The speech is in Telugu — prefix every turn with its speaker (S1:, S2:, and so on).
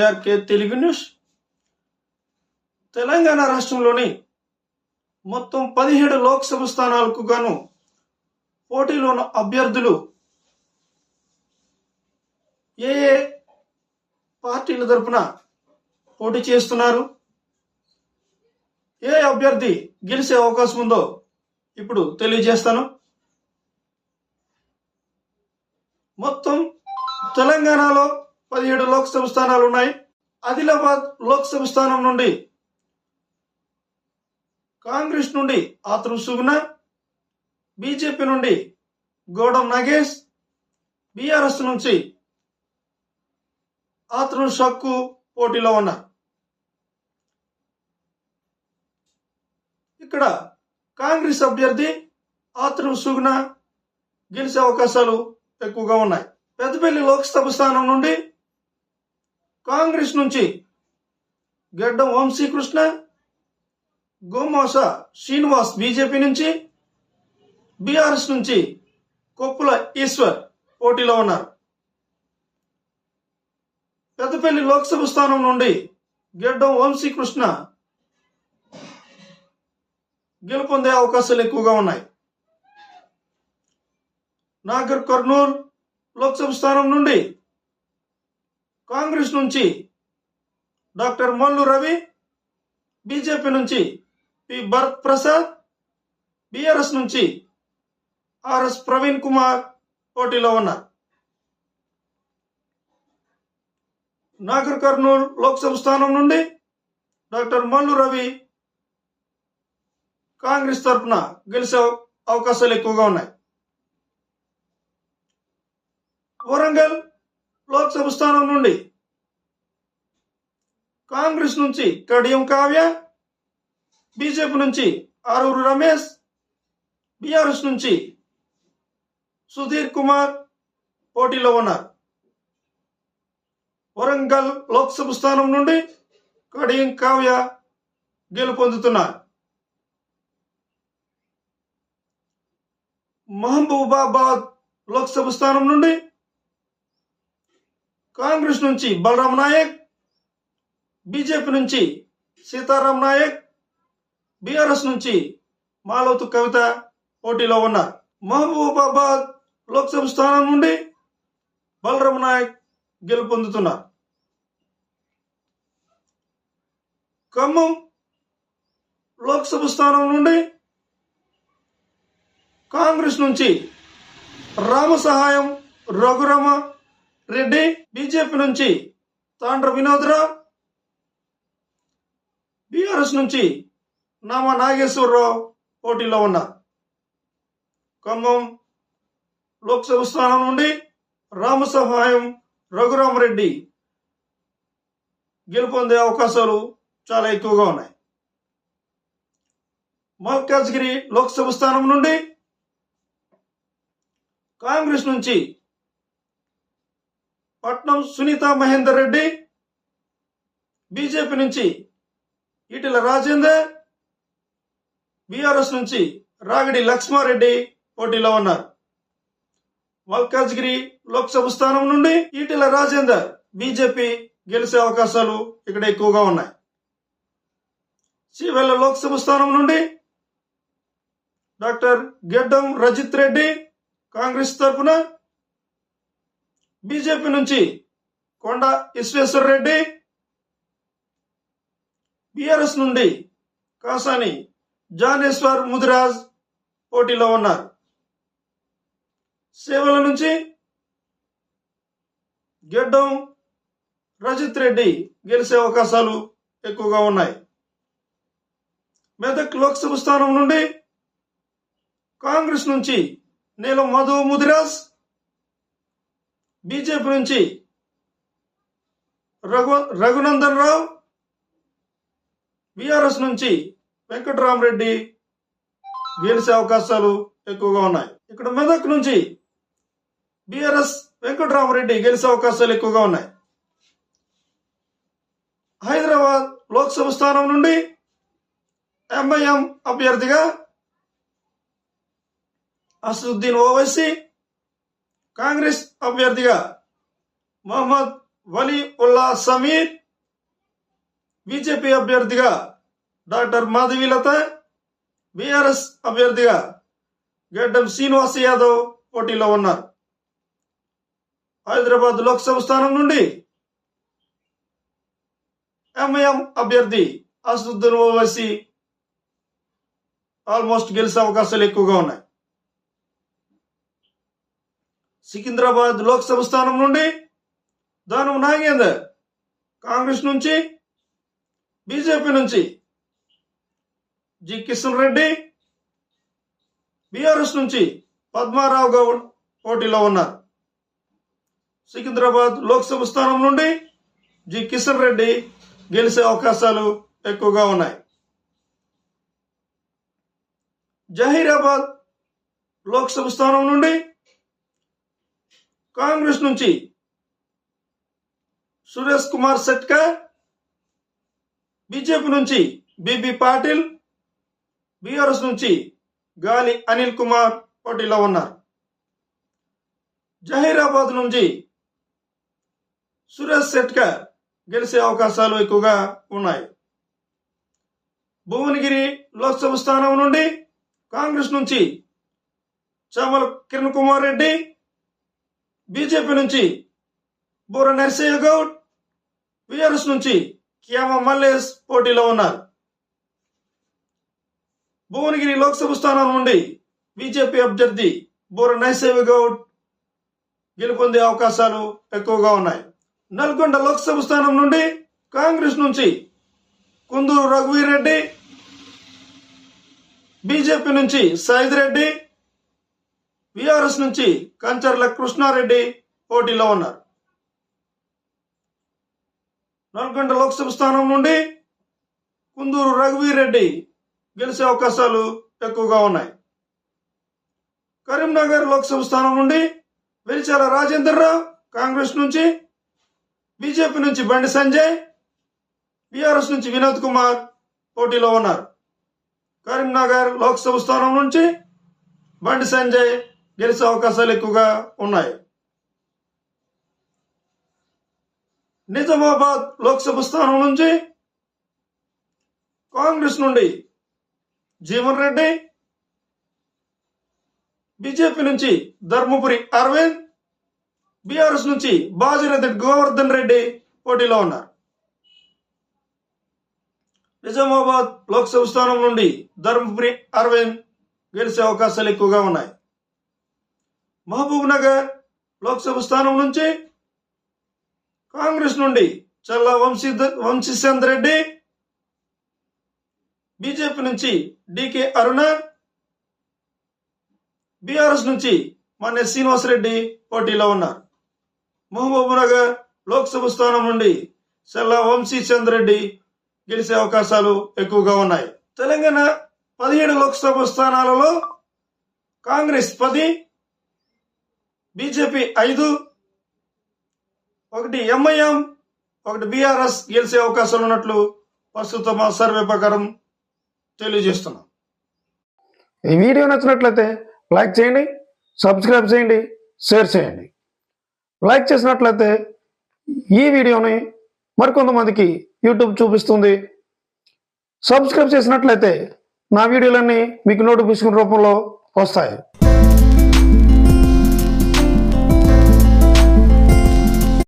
S1: ARK Telugu news. తెలంగాణ రాష్ట్రంలోని మొత్తం పదిహేడు లోక్సభ స్థానాలకు గాను పోటీలో ఉన్న అభ్యర్థులు ఏ ఏ పార్టీల తరపున పోటీ చేస్తున్నారు. ఏ అభ్యర్థి గెలిచే అవకాశం ఉందో ఇప్పుడు తెలియజేస్తాను. మొత్తం తెలంగాణలో పదిహేడు లోక్సభ స్థానాలు ఉన్నాయి ఆదిలాబాద్ లోక్సభ స్థానం నుండి కాంగ్రెస్ నుండి ఆతృ సుగుణ బీజేపీ నుండి గౌడం నాగేష్ బీఆర్ఎస్ నుంచి ఆతృ షక్కు పోటీలో ఉన్నారు ఇక్కడ కాంగ్రెస్ అభ్యర్థి ఆతృ సుగుణ గెలిచే అవకాశాలు ఎక్కువగా ఉన్నాయి. పెద్దపల్లి లోక్సభ స్థానం నుండి కాంగ్రెస్ నుంచి గడ్డం వంశీకృష్ణ గోమాస శ్రీనివాస్ బీజేపీ నుంచి బీఆర్ఎస్ నుంచి కొప్పుల ఈశ్వర్ పోటీలో ఉన్నారు. పెద్దపల్లి లోక్సభ స్థానం నుండి గెడ్డం వంశీకృష్ణ గెలుపొందే అవకాశాలు ఎక్కువగా ఉన్నాయి. నాగర్ కర్నూల్ లోక్సభ స్థానం నుండి కాంగ్రెస్ నుంచి డాక్టర్ మల్లు రవి బీజేపీ నుంచి పి భరత్ ప్రసాద్ బీఆర్ఎస్ నుంచి ఆర్ఎస్ ప్రవీణ్ కుమార్ పోటీలో ఉన్నారు. నాగర్ కర్నూలు లోక్సభ స్థానం నుండి డాక్టర్ మల్లు రవి కాంగ్రెస్ తరఫున గెలిచే అవకాశాలు ఎక్కువగా ఉన్నాయి. వరంగల్ లోక్సభ స్థానం నుండి కాంగ్రెస్ నుంచి కడియం కావ్య బీజేపీ నుంచి ఆరూరు రమేష్ బీఆర్ఎస్ నుంచి సుధీర్ కుమార్ పోటీలో ఉన్నారు. వరంగల్ లోక్సభ స్థానం నుండి కడియం కావ్య గెలుపొందుతున్నారు. మహబూబాబాద్ లోక్సభ స్థానం నుండి కాంగ్రెస్ నుంచి బలరాం నాయక్ బీజేపీ నుంచి సీతారాం నాయక్ బీఆర్ఎస్ నుంచి మాలవతు కవిత పోటీలో ఉన్నారు. మహబూబాబాద్ లోక్సభ స్థానం నుండి బలరాం నాయక్ గెలుపొందుతున్నారు. ఖమ్మం లోక్సభ స్థానం నుండి కాంగ్రెస్ నుంచి రామ సహాయం రఘురామ రెడ్డి బీజేపీ నుంచి తాండ్ర వినోద్రావు బీఆర్ఎస్ నుంచి నామ నాగేశ్వరరావు పోటీలో ఉన్నారు. ఖమ్మం లోక్సభ స్థానం నుండి రామసహాయం రఘురామరెడ్డి గెలుపొందే అవకాశాలు చాలా ఎక్కువగా ఉన్నాయి. మల్కాజ్గిరి లోక్సభ స్థానం నుండి కాంగ్రెస్ నుంచి పట్నం సునీత మహేందర్ రెడ్డి బీజేపీ నుంచి ఈటెల రాజేందర్ బీఆర్ఎస్ నుంచి రాగిడి లక్ష్మారెడ్డి పోటీలో ఉన్నారు. మల్కాజ్గిరి లోక్సభ స్థానం నుండి ఈటెల రాజేందర్ బీజేపీ గెలిచే అవకాశాలు ఇక్కడ ఎక్కువగా ఉన్నాయి. సివెల్ల లోక్సభ స్థానం నుండి డాక్టర్ గెడ్డం రజిత్ రెడ్డి కాంగ్రెస్ తరఫున బీజేపీ నుంచి కొండ విశ్వేశ్వర రెడ్డి బీఆర్ఎస్ నుండి కాసాని జానేశ్వర్ ముదిరాజ్ పోటీలో ఉన్నారు. సేవల నుంచి గెడ్డం రజిత్ రెడ్డి గెలిచే అవకాశాలు ఎక్కువగా ఉన్నాయి. మెదక్ లోక్సభ స్థానం నుండి కాంగ్రెస్ నుంచి నీలం మధు ముదిరాజ్ బీజేపీ నుంచి రఘు రఘునందన్ రావు బీఆర్ఎస్ నుంచి వెంకటరామరెడ్డి గెలిచే అవకాశాలు ఎక్కువగా ఉన్నాయి. ఇక్కడ మెదక్ నుంచి బీఆర్ఎస్ వెంకటరామరెడ్డి గెలిచే అవకాశాలు ఎక్కువగా ఉన్నాయి. హైదరాబాద్ లోక్సభ స్థానం నుండి ఎంఐఎం అభ్యర్థిగా అసదుద్దీన్ ఓవైసీ కాంగ్రెస్ అభ్యర్థిగా మహమ్మద్ వలీ ఉల్లా సమీర్ బీజేపీ అభ్యర్థిగా డాక్టర్ మాధవీలత బీఆర్ఎస్ అభ్యర్థిగా గడ్డం శ్రీనివాస్ యాదవ్ పోటీలో ఉన్నారు. హైదరాబాద్ లోక్సభ స్థానం నుండి ఎంఐఎం అభ్యర్థి అసదుద్దీన్ ఓవైసీ ఆల్మోస్ట్ గెలిచే అవకాశాలు ఎక్కువగా ఉన్నాయి. సికింద్రాబాద్ లోక్సభ స్థానం నుండి దానం నాగేందర్ కాంగ్రెస్ నుంచి బీజేపీ నుంచి జి. కిషన్ రెడ్డి బీఆర్ఎస్ నుంచి పద్మారావు గౌడ్ పోటీలో ఉన్నారు. సికింద్రాబాద్ లోక్సభ స్థానం నుండి జి. కిషన్ రెడ్డి గెలిచే అవకాశాలు ఎక్కువగా ఉన్నాయి. జహీరాబాద్ లోక్సభ స్థానం నుండి కాంగ్రెస్ నుంచి సురేష్ కుమార్ సెట్కా బీజేపీ నుంచి బిబి పాటిల్ బీఆర్ఎస్ నుంచి గాలి అనిల్ కుమార్ పోటీలో ఉన్నారు. జహీరాబాద్ నుంచి సురేష్ సెట్కర్ గెలిచే అవకాశాలు ఎక్కువగా ఉన్నాయి. భువనగిరి లోక్సభ స్థానం నుండి కాంగ్రెస్ నుంచి చామల కిరణ్ కుమార్ రెడ్డి బీజేపీ నుంచి బూర నరసయ్య గౌడ్ బీఆర్ఎస్ నుంచి క్యామ మల్లేష్ పోటీలో ఉన్నారు. భువనగిరి లోక్సభ స్థానం నుండి బీజేపీ అభ్యర్థి బూర నరసయ్య గౌడ్ గెలుపొందే అవకాశాలు ఎక్కువగా ఉన్నాయి. నల్గొండ లోక్సభ స్థానం నుండి కాంగ్రెస్ నుంచి కుందూరు రఘువీర్ రెడ్డి బీజేపీ నుంచి సైద్ రెడ్డి బీఆర్ఎస్ నుంచి కంచర్ల కృష్ణారెడ్డి పోటీలో ఉన్నారు. నల్గొండ లోక్సభ స్థానం నుండి కుందూరు రఘువీరెడ్డి గెలిచే అవకాశాలు ఎక్కువగా ఉన్నాయి. కరీంనగర్ లోక్సభ స్థానం నుండి వెలిచాల రాజేంద్రరావు కాంగ్రెస్ నుంచి బీజేపీ నుంచి బండి సంజయ్ బీఆర్ఎస్ నుంచి వినోద్ కుమార్ పోటీలో ఉన్నారు. కరీంనగర్ లోక్సభ స్థానం నుంచి బండి సంజయ్ గెలిచే అవకాశాలు ఎక్కువగా ఉన్నాయి. నిజామాబాద్ లోక్సభ స్థానం నుంచి కాంగ్రెస్ నుండి జీవన్ రెడ్డి బీజేపీ నుంచి ధర్మపురి అరవింద్ బీఆర్ఎస్ నుంచి బాజిరెడ్డి గోవర్ధన్ రెడ్డి పోటీలో ఉన్నారు. నిజామాబాద్ లోక్సభ స్థానం నుండి ధర్మపురి అరవింద్ గెలిచే అవకాశాలు ఎక్కువగా ఉన్నాయి. మహబూబ్ నగర్ లోక్సభ స్థానం నుంచి కాంగ్రెస్ నుండి చల్లా వంశీ వంశీశాంత్ రెడ్డి బీజేపీ నుంచి డికే అరుణ బీఆర్ఎస్ నుంచి మన శ్రీనివాస్ రెడ్డి పోటీలో ఉన్నారు. మహబూబ్నగర్ లోక్సభ స్థానం నుండి చల్లా వంశీచంద్ర రెడ్డి గెలిచే అవకాశాలు ఎక్కువగా ఉన్నాయి. తెలంగాణ పదిహేడు లోక్సభ స్థానాలలో కాంగ్రెస్ పది బీజేపీ ఐదు ఒకటి ఎంఐఎం ఒకటి బీఆర్ఎస్ గెలిచే అవకాశాలు ఉన్నట్లు ప్రస్తుతం మా సర్వే ప్రకారం తెలియజేస్తున్నాం.
S2: ఈ వీడియో నచ్చినట్లయితే లైక్ చేయండి సబ్స్క్రైబ్ చేయండి షేర్ చేయండి. లైక్ చేసినట్లయితే ఈ వీడియోని మరికొంతమందికి యూట్యూబ్ చూపిస్తుంది. సబ్స్క్రైబ్ చేసినట్లయితే నా వీడియోలన్నీ మీకు నోటిఫికేషన్ రూపంలో వస్తాయి.